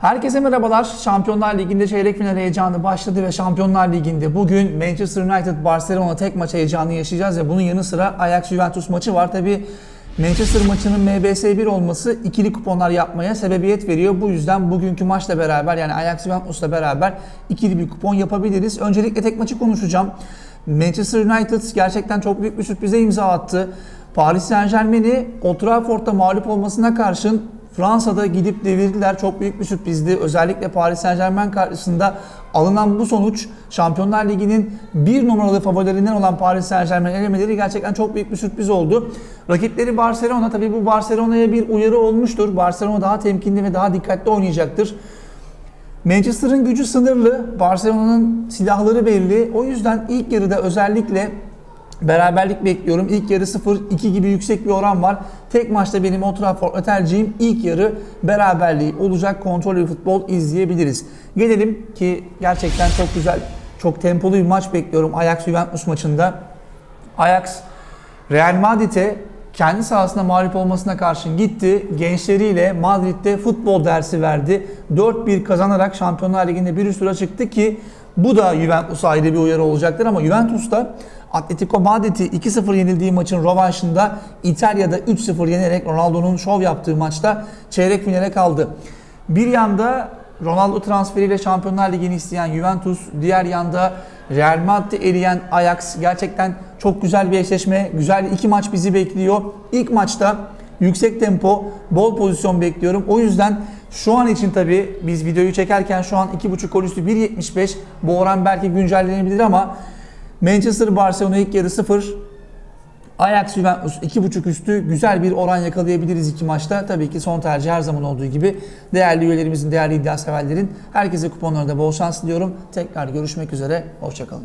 Herkese merhabalar. Şampiyonlar Ligi'nde çeyrek final heyecanı başladı ve Şampiyonlar Ligi'nde bugün Manchester United Barcelona tek maç heyecanı yaşayacağız ve bunun yanı sıra Ajax Juventus maçı var. Tabi Manchester maçının MBS 1 olması ikili kuponlar yapmaya sebebiyet veriyor. Bu yüzden bugünkü maçla beraber yani Ajax Juventus'la beraber ikili bir kupon yapabiliriz. Öncelikle tek maçı konuşacağım. Manchester United gerçekten çok büyük bir sürprize imza attı. Paris Saint Germain'i Old Trafford'da mağlup olmasına karşın Fransa'da gidip devirdiler. Çok büyük bir sürprizdi. Özellikle Paris Saint Germain karşısında alınan bu sonuç Şampiyonlar Ligi'nin bir numaralı favorilerinden olan Paris Saint Germain elemeleri gerçekten çok büyük bir sürpriz oldu. Rakipleri Barcelona. Tabii bu Barcelona'ya bir uyarı olmuştur. Barcelona daha temkinli ve daha dikkatli oynayacaktır. Manchester'ın gücü sınırlı. Barcelona'nın silahları belli. O yüzden ilk yarıda özellikle Beraberlik bekliyorum. İlk yarı 0-2 gibi yüksek bir oran var. Tek maçta benim Old Trafford'la tercihim ilk yarı beraberliği olacak. Kontrollü futbol izleyebiliriz. Gelelim ki gerçekten çok güzel, çok tempolu bir maç bekliyorum Ajax Juventus maçında. Ajax Real Madrid'e kendi sahasında mağlup olmasına karşın gitti. Gençleriyle Madrid'de futbol dersi verdi. 4-1 kazanarak Şampiyonlar Ligi'nde bir üst tura çıktı ki bu da Juventus'a ayrı bir uyarı olacaktır ama Juventus'ta Atletico Madrid'i 2-0 yenildiği maçın rövanşında İtalya'da 3-0 yenerek Ronaldo'nun şov yaptığı maçta çeyrek finale kaldı. Bir yanda Ronaldo transferiyle Şampiyonlar Ligi'ni isteyen Juventus, diğer yanda Real Madrid'i eriyen Ajax gerçekten çok güzel bir eşleşme. Güzel iki maç bizi bekliyor. İlk maçta yüksek tempo, bol pozisyon bekliyorum. O yüzden şu an için tabi biz videoyu çekerken şu an 2.5 gol üstü 1.75. Bu oran belki güncellenebilir ama Manchester Barcelona ilk yarı 0. Ajax Juventus 2.5 üstü güzel bir oran yakalayabiliriz iki maçta. Tabii ki son tercih her zaman olduğu gibi değerli üyelerimizin, değerli iddia severlerin herkese kuponlarda bol şans diliyorum. Tekrar görüşmek üzere, hoşçakalın.